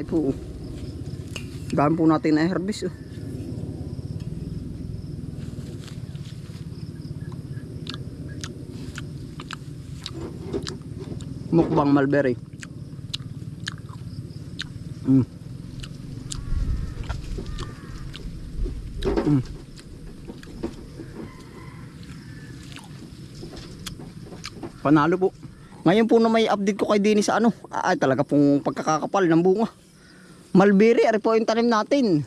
Ay po. Dami po natin na herbis oh. Mukbang mulberry. Mm. Mm. Panalo po. Ngayon po na may update ko kay Dini sa ano. Ay talaga pong pagkakakapal ng bunga. Mulberry, ari po yung tanim natin.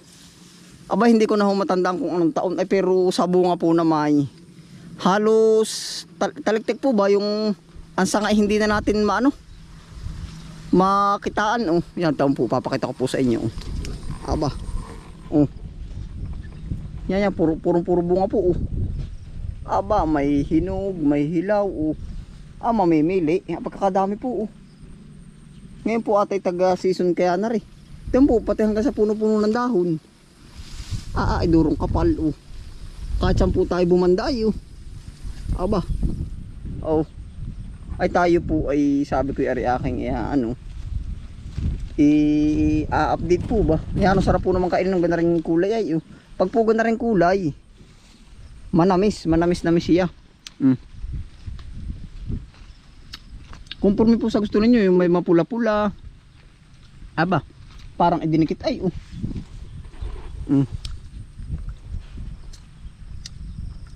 Aba hindi ko na ho matandaan kung anong taon. Ay pero sa bunga po na may halos tal- taliktik po ba yung ang sanga ay hindi na natin maano makitaan oh. Yan taon po papakita ko po sa inyo. Oh. Aba. Oh. Yan yan puro puro, puro bunga po oh. Aba may hinog, may hilaw oh. Ah, mamimili. Pagkakadami po oh. Ngayon po atay taga season kaya na rin. Ito po pati hanggang sa puno-puno ng dahon. Ah, ah, durong kapal oh. Saan po tayo bumanday oh. Aba. Oh. Ay tayo po ay sabi ko ari aking iya ano. I-update po ba? Yan ang sarap po naman kainin ng ganaring kulay ay oh. Pag po ganaring kulay, manamis, manamis namis siya. Mm. Conforme po sa gusto ninyo, yung may mapula-pula. Aba, parang idinikit ay oh. Mm.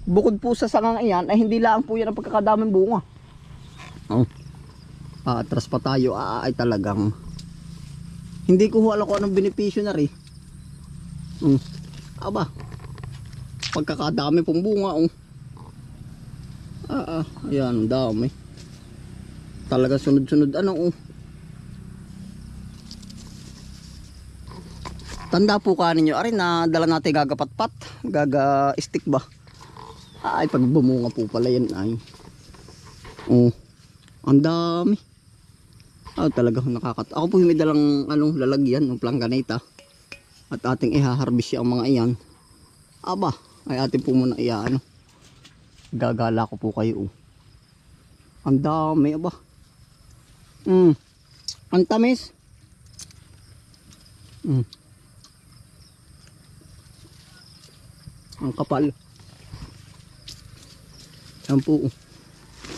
Bukod po sa sangang iyan, ay hindi lang po yan ang pagkakadaming bunga. Oh. Paatras pa tayo, ah, ay talagang hindi ko alam kung anong benepisyo na rin. Mm. Aba, pagkakadami pong bunga, oh. Ah, ah, ayan, dami. Talaga sunod-sunod, ano, oh. Tanda po ka ninyo, arin na dala natin gagapatpat, gaga stick ba? Ay, pag bumunga po pala yan ay. Oh, ang dami. Ah, talaga nakakat. Ako po may dalang anong lalagyan ng planganeta. At ating ihaharbis ang mga iyan. Aba, ay atin po muna iya ano. Gagala ko po kayo. Oh. Ang dami aba. Mm. Ang tamis. Mm. Ang kapal. Yan po.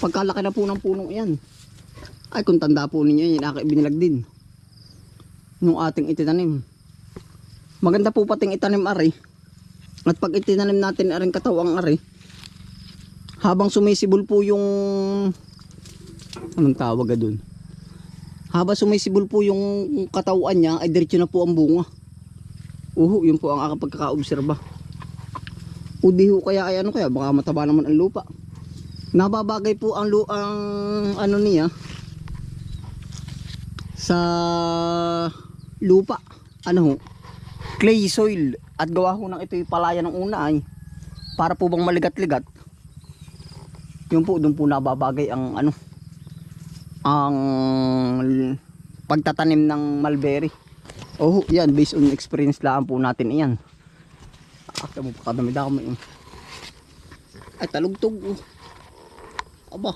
Pagkalaki na po ng puno yan. Ay kung tanda po ninyo yan, ako ibinilag din. Nung ating itinanim. Maganda po pating itanim ari. At pag itinanim natin aring katawang ari, habang sumisibol po yung anong tawag doon? Habang sumisibol po yung katawan niya, ay diretso na po ang bunga. Uho, yun po ang aking pagkakaobserba. O di ho kaya ay ano kaya, baka mataba naman ang lupa. Nababagay po ang, lu ang ano niya sa lupa. Ano ho? Clay soil. At gawa ho ng ito yung palaya ng una ay para po bang maligat-ligat. Yun po, doon po nababagay ang ano ang pagtatanim ng mulberry. Oh, yan based on experience lang po natin iyan. Ah, mo pa kadami-dami. yun. Ay talugtog. Oh. Aba.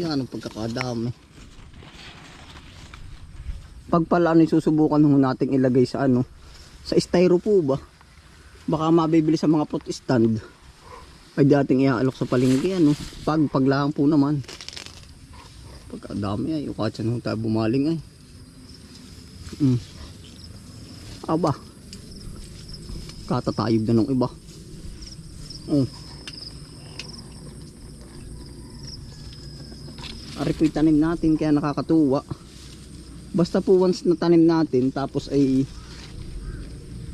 Yan ang pagkakadami. Pag pala ano, susubukan ho nating ilagay sa ano, sa styro po ba? Baka mabibili sa mga fruit stand. Ay dating iaalok sa palengke ano. Pag paglaang po naman. Pagkadami ay, ukatsan ho tayo bumaling ay. Mm. Aba. Katatayog na ng iba. Oh. Ari po tanim natin kaya nakakatuwa. Basta po once na tanim natin tapos ay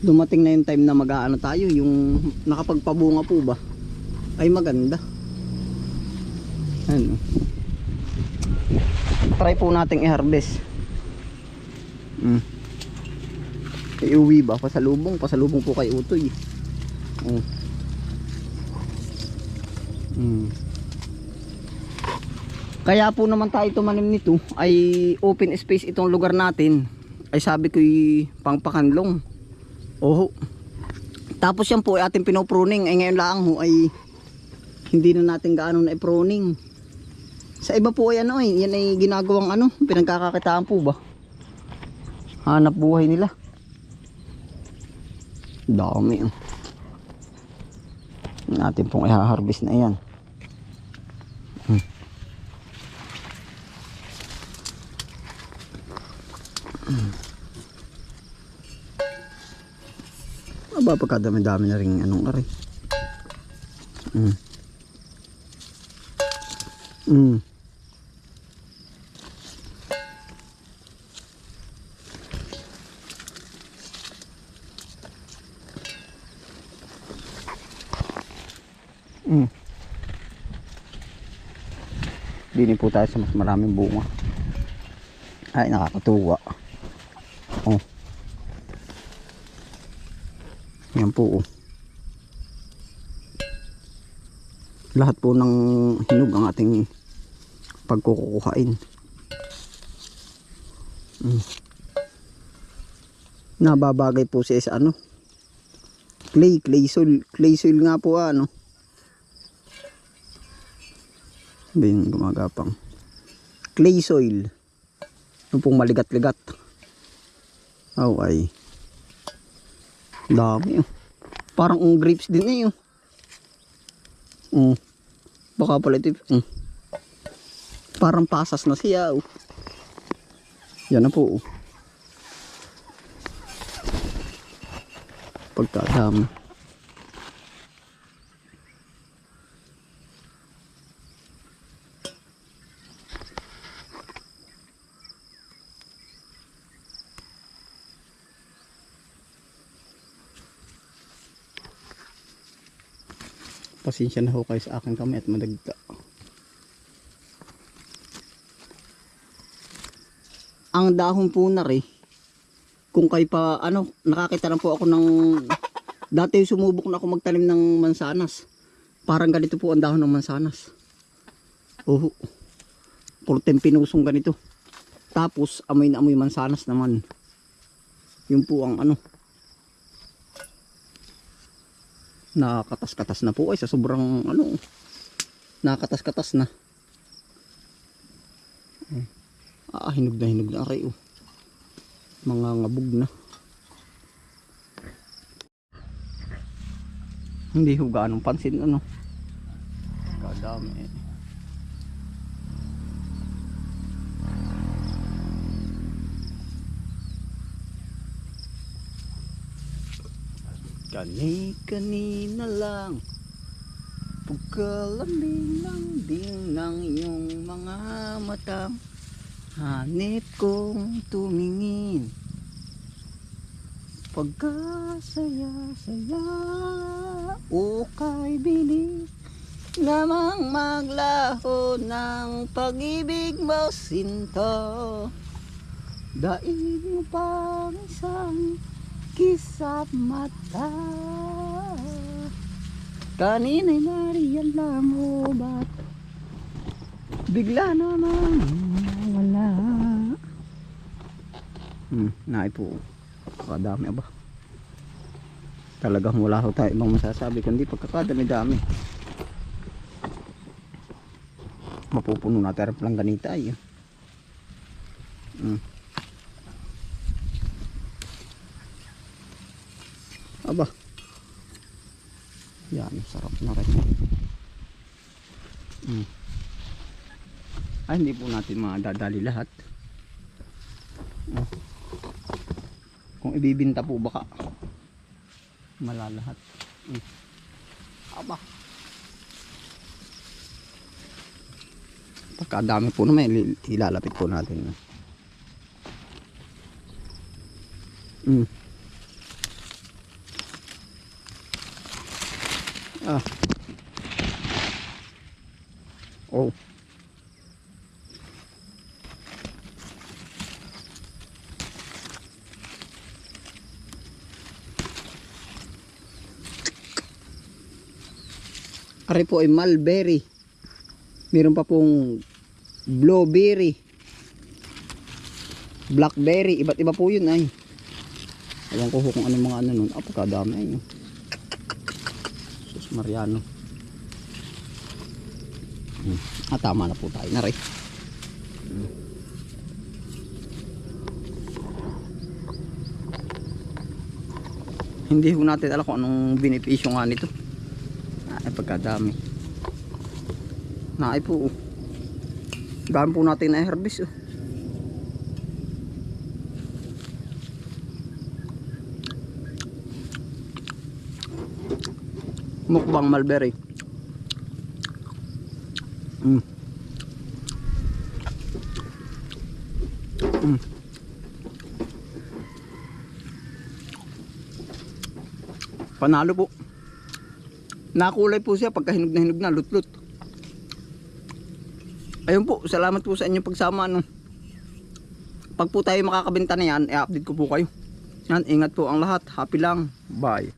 dumating na yung time na mag-aano tayo yung nakapagpabunga po ba ay maganda. Ano. Try po nating i-harvest. Mm. Iuwi ba? Pasalubong. Pasalubong po kay Utoy. Oh. Mm. Kaya po naman tayo tumanim nito ay open space itong lugar natin. Ay sabi ko pangpakanlong. Oho. Tapos yan po ay ating pinopruning. Ay ngayon lang ho ay hindi na natin gaano na i-pruning. Sa iba po ay ano eh, yan ay ginagawang ano, pinagkakakitaan po ba? Hanap buhay nila. Dami oh. Natin pong i-harvest na yan. Hmm. Hmm. Aba, pagkadami-dami na rin anong aray. Mm. Mm. Mm. Dini po tayo sa mas maraming bunga. Ay, nakakatuwa. Oh. Yan po oh. Lahat po ng hinog ang ating pagkukuhain. Mm. Nababagay po siya sa ano? Clay, clay soil. Clay soil nga po ah, ano. Bin gumagapang. Clay soil. Yung pong maligat-ligat. Oh, ay. Dami oh. Parang ang grapes din eh oh. Mm. Baka pala ito. Mm. Parang pasas na siya oh. Yan na po oh. Pagkadami. Pasensya na ho kayo sa akin kami at madagda. Ang dahon po na kung kayo pa, ano, nakakita lang po ako ng, dati sumubok na ako magtanim ng mansanas. Parang ganito po ang dahon ng mansanas. Oo. Kurteng pinusong ganito. Tapos, amoy na amoy mansanas naman. Yun po ang ano, nakakatas-katas na po. Ay sa sobrang ano nakakatas-katas na. Ah hinog na hinog na. Aray oh. Mga ngabog na. Hindi ho ganong pansin ano. Kadami. eh Kani-kanina lang Pagkalambing lang. Din ng iyong mga mata. Hanip kong tumingin. Pagkasaya-saya O kay bilis Namang maglaho ng pag-ibig mo sinto. Daig mo pang isang kisap mata Kanina'y nariyan lang mo ba't Bigla naman wala Hmm, naay po. Kadami ba Talagang wala ho tayo ibang masasabi Kundi pagkakadami-dami. Mapupuno natin ang langganita ay Hmm Aba. Yan, sarap na rin. Mm. Ay, hindi po natin madadali lahat. Mm. Kung ibibinta po baka malalahat. Mm. Aba. Pagkadami po naman, il- ilalapit po natin. Mm. Ah. Oh. Ari po ay mulberry. Meron pa pong blueberry. Blackberry. Iba't iba po yun ay. Alam ko kung ano mga ano nun. Ah, pagkadami ay. Sus Mariano. Hmm. Ah, tama na po tayo na rin. Hindi ho natin alam kung anong benepisyo nga nito. Ay, pagkadami. Naay po. oh. Dami po natin na herbis. Oh. Mukbang mulberry. Mm. Mm. Panalo po. Nakulay po siya pagka hinog na hinog na, lutlot. Ayun po, salamat po sa inyong pagsama. No? Pag po tayo makakabenta na yan, i-update ko po kayo. Yan, ingat po ang lahat. Happy lang. Bye.